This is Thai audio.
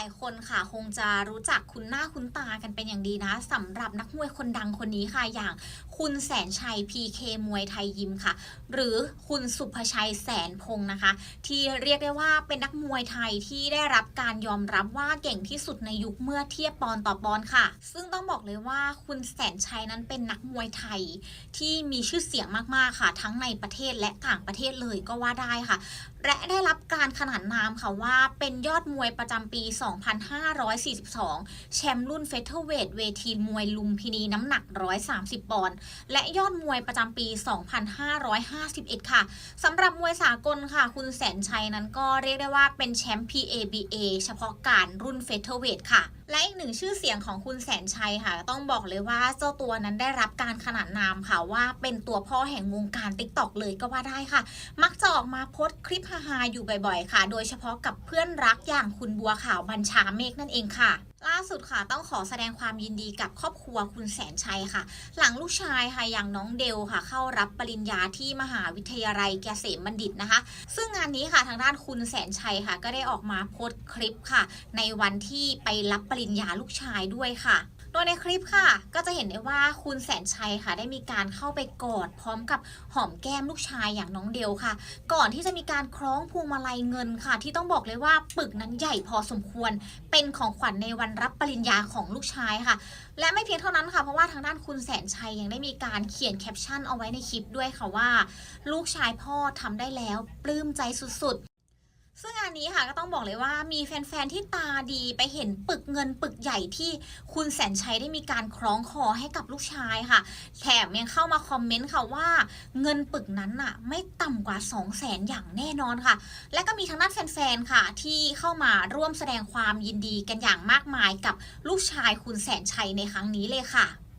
ายคนค่ะ คงจะรู้จักคุณหน้าคุณตากันเป็นอย่างดีนะสำหรับนักมวยคนดังคนนี้ค่ะอย่างคุณแสนชัย PK มวยไทยยิมค่ะ หรือคุณสุภชัยแสนพงศ์นะคะ ที่เรียกได้ว่าเป็นนักมวยไทยที่ได้รับการยอมรับว่าเก่งที่สุดในยุคเมื่อเทียบปอนต่อปอนค่ะ ซึ่งต้องบอกเลยว่าคุณแสนชัยนั้นเป็นนักมวยไทย ที่มีชื่อเสียงมากๆค่ะ ทั้งในประเทศและต่างประเทศเลยก็ว่าได้ค่ะ และได้รับการขนานนามค่ะว่าเป็นยอดมวยประจำปี2542 แชมป์รุ่นเฟเธอร์เวทเวทีมวยลุมพินีน้ำหนัก 130 ปอนด์ และยอดมวยประจำปี 2551 ค่ะ สำหรับมวยสากลค่ะ คุณแสนชัยนั้นก็เรียกได้ว่าเป็นแชมป์ PABA เฉพาะการรุ่นเฟเธอร์เวทค่ะ และอีกหนึ่งชื่อเสียงของคุณแสนชัยค่ะ ต้องบอกเลยว่าเจ้าตัวนั้นได้รับการขนานนามค่ะว่าเป็นตัวพ่อแห่งวงการติ๊กตอกเลยก็ว่าได้ค่ะ มักจะออกมาโพสต์คลิปฮาๆอยู่บ่อยๆ ค่ะ โดยเฉพาะกับเพื่อนรักอย่างคุณบัวขาวบัญชาเมฆนั่นเองค่ะ ล่าสุดค่ะต้องขอแสดงความยินดีกับครอบครัวคุณแสนชัยค่ะ หลังลูกชายค่ะอย่างน้องเดลค่ะ เข้ารับปริญญาที่มหาวิทยาลัยเกษมบัณฑิตนะคะ ซึ่งงานนี้ค่ะทางด้านคุณแสนชัยค่ะ ก็ได้ออกมาโพสต์คลิปค่ะ ในวันที่ไปรับปริญญาลูกชายด้วยค่ะ โดยในคลิปค่ะ ก็จะเห็นได้ว่าคุณแสนชัยค่ะ ได้มีการเข้าไปกอดพร้อมกับหอมแก้มลูกชายอย่างน้องเดลค่ะ ก่อนที่จะมีการคล้องพวงมาลัยเงินค่ะ ที่ต้องบอกเลยว่าปึกนั้นใหญ่พอสมควร เป็นของขวัญในวันรับปริญญาของลูกชายค่ะ และไม่เพียงเท่านั้นค่ะ เพราะว่าทางด้านคุณแสนชัยยังได้มีการเขียนแคปชั่นเอาไว้ในคลิปด้วยค่ะว่า ลูกชายพ่อทำได้แล้วปลื้มใจสุด ซึ่งงานนี้ค่ะก็ต้องบอกเลยว่ามีแฟนๆที่ตาดีไปเห็นปึกเงินปึกใหญ่ที่คุณแสนชัยได้มีการคล้องคอให้กับลูกชายค่ะ แถมยังเข้ามาคอมเมนต์ค่ะว่าเงินปึกนั้นน่ะ ไม่ต่ำกว่า 2 0 0แสนอย่างแน่นอนค่ะ และก็มีทางด้านแฟนๆค่ะ ที่เข้ามาร่วมแสดงความยินดีกันอย่างมากมายกับลูกชายคุณแสนชัยในครั้งนี้เลยค่ะ